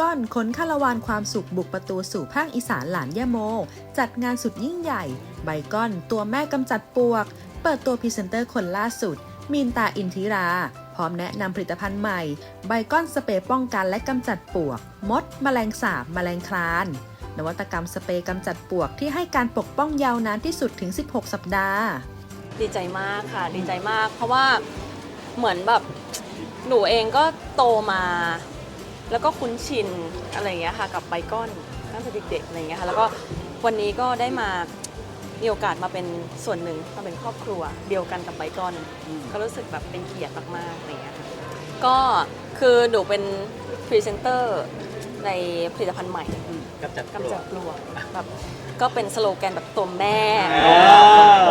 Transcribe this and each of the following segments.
ก้อนขนคาราวานความสุขบุกประตูสู่ภาคอีสานหลานยะโม จัดงานสุดยิ่งใหญ่ ไบก้อนตัวแม่กำจัดปวก เปิดตัวพรีเซนเตอร์คนล่าสุด มีนตาอินทิรา พร้อมแนะนำผลิตภัณฑ์ใหม่ ไบก้อนสเปรย์ป้องกันและกำจัดปวก มด แมลงสาบ แมลงคลาน นวัตกรรมสเปรย์กำจัดปวกที่ให้การปกป้องยาวนานที่สุดถึง 16 สัปดาห์ ดีใจมากค่ะ ดีใจมาก เพราะว่าเหมือนแบบหนูเองก็โตมา แล้วก็คุ้นชินอะไรอย่างเงี้ยค่ะกับไบก้อนตั้งแต่เด็กๆอะไรอย่างเงี้ยค่ะแล้วก็วันนี้ก็ได้มามีโอกาสมาเป็นส่วนหนึ่งมาเป็นครอบครัวเดียวกันกับไบก้อน ก็รู้สึกแบบเป็นเกียรติมากๆอะไรอย่างเงี้ยค่ะก็คือหนูเป็นพรีเซนเตอร์ในผลิตภัณฑ์ใหม่กำจัดกำจัดปลวกแบบก็เป็นสโลแกนแบบตัวแม่เอ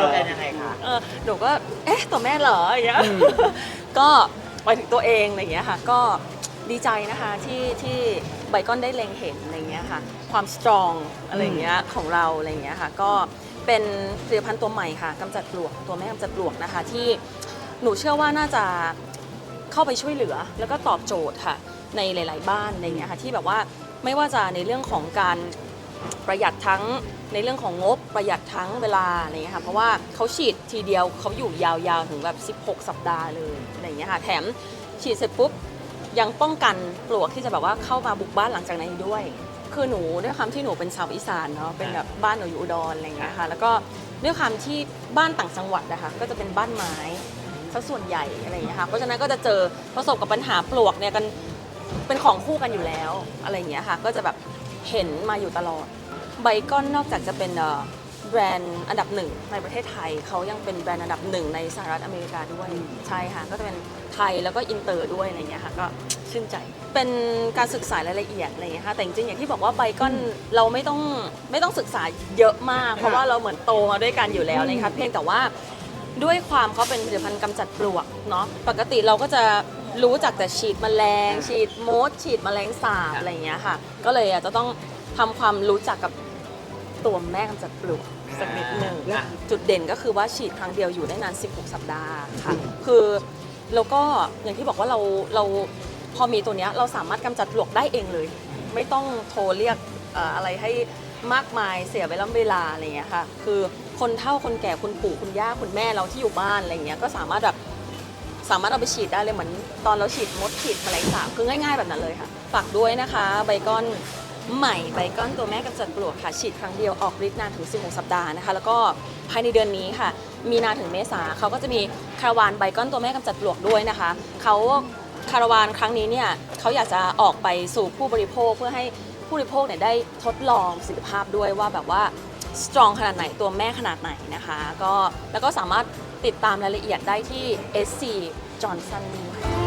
อเป็นยังไงคะเออหนูก็เอ๊ะตัวแม่เหรออย่างเงี้ยก็ไปถึงตัวเองอะไรอย่างเงี้ยค่ะ ก็ ดีใจนะคะที่ที่ไบคอนได้เล็งเห็นอะไรอย่างเงี้ยค่ะความสตรองอะไรอย่างเงี้ยของเราอะไรอย่างเงี้ยค่ะก็เป็นผลิตภัณฑ์ตัวใหม่ค่ะกำจัดปลวกตัวแม่กำจัดปลวกนะคะ ที่หนูเชื่อว่าน่าจะเข้าไปช่วยเหลือ แล้วก็ตอบโจทย์ค่ะในหลาย ๆ บ้านอะไรอย่างเงี้ยค่ะที่แบบว่าไม่ว่าจะในเรื่องของการประหยัดทั้งในเรื่องของงบประหยัดทั้งเวลาอะไรเงี้ยค่ะเพราะว่าเขาฉีดทีเดียวเขาอยู่ยาวๆถึงแบบ 16 สัปดาห์เลยอะไรเงี้ยค่ะแถมฉีดเสร็จปุ๊บ ยังป้องกันปลวกที่จะแบบว่าเข้ามาบุกบ้านหลังจากนั้นอีกด้วย คือหนูด้วยความที่หนูเป็นชาวอีสานเนาะเป็นแบบบ้านหนูอยู่อุดรอะไรเงี้ยค่ะ แล้วก็ด้วยความที่บ้านต่างจังหวัดนะคะก็จะเป็นบ้านไม้ซะส่วนใหญ่อะไรเงี้ยค่ะเพราะฉะนั้นก็จะเจอประสบกับปัญหาปลวกเนี่ยกันเป็นของคู่กันอยู่แล้วอะไรเงี้ยค่ะ ก็จะแบบเห็นมาอยู่ตลอดไบคอนนอกจากจะเป็นเอ่อ แบรนด์อันดับหนึ่งในประเทศไทยเขายังเป็นแบรนด์อันดับหนึ่งในสหรัฐอเมริกาด้วยใช่ค่ะก็จะเป็นไทยแล้วก็อินเตอร์ด้วยอะไรเงี้ยค่ะก็ชื่นใจ เป็นการศึกษารายละเอียดอะไรเงี้ยค่ะแต่จริงๆอย่างที่บอกว่าไบคอนเราไม่ต้องไม่ต้องศึกษาเยอะมาก เพราะว่าเราเหมือนโตมาด้วยกันอยู่แล้วนะคะเพียงแต่ว่าด้วยความเขาเป็นผลิตภัณฑ์กำจัดปลวกเนาะปกติเราก็จะรู้จักแต่ฉีดแมลง ฉีดมดฉีดแมลงสาบอะไรอย่างเงี้ยค่ะ ก็เลยอาจจะต้องทำความรู้จักกับ ตัวแม่กำจัดปลวกสักนิดหนึ่งอ่าจุดเด่นก็คือว่าฉีดครั้งเดียวอยู่ได้นาน 16 สัปดาห์ค่ะ คือแล้วก็อย่างที่บอกว่าเราเราพอมีตัวเนี้ยเราสามารถกำจัดปลวกได้เองเลย ไม่ต้องโทรเรียกเอ่ออะไรให้มากมายเสียเวลาเวลาอะไรอย่างเงี้ยค่ะ คือคนเฒ่าคนแก่คุณปู่คุณย่าคุณแม่เราที่อยู่บ้านอะไรอย่างเงี้ยก็สามารถแบบสามารถเอาไปฉีดได้เลยเหมือนตอนเราฉีดมดฉีดแมลงสาบคือง่าย ๆ แบบนั้นเลยค่ะฝากด้วยนะคะไบคอน ใหม่ไบคอนตัวแม่กำจัดปลวกค่ะฉีดครั้งเดียวออกฤทธิ์นานถึง 16 สัปดาห์นะคะ แล้วก็ภายในเดือนนี้ค่ะ มีนาถึงเมษาเขาก็จะมีคาราวานไบคอนตัวแม่กำจัดปลวกด้วยนะคะเขาคาราวานครั้งนี้เนี่ยเขาอยากจะออกไปสู่ผู้บริโภคเพื่อให้ผู้บริโภคเนี่ยได้ทดลองประสิทธิภาพด้วยว่าแบบว่าสตรองขนาดไหนตัวแม่ขนาดไหนนะคะก็แล้วก็สามารถติดตามรายละเอียดได้ที่ SC Johnson ค่ะ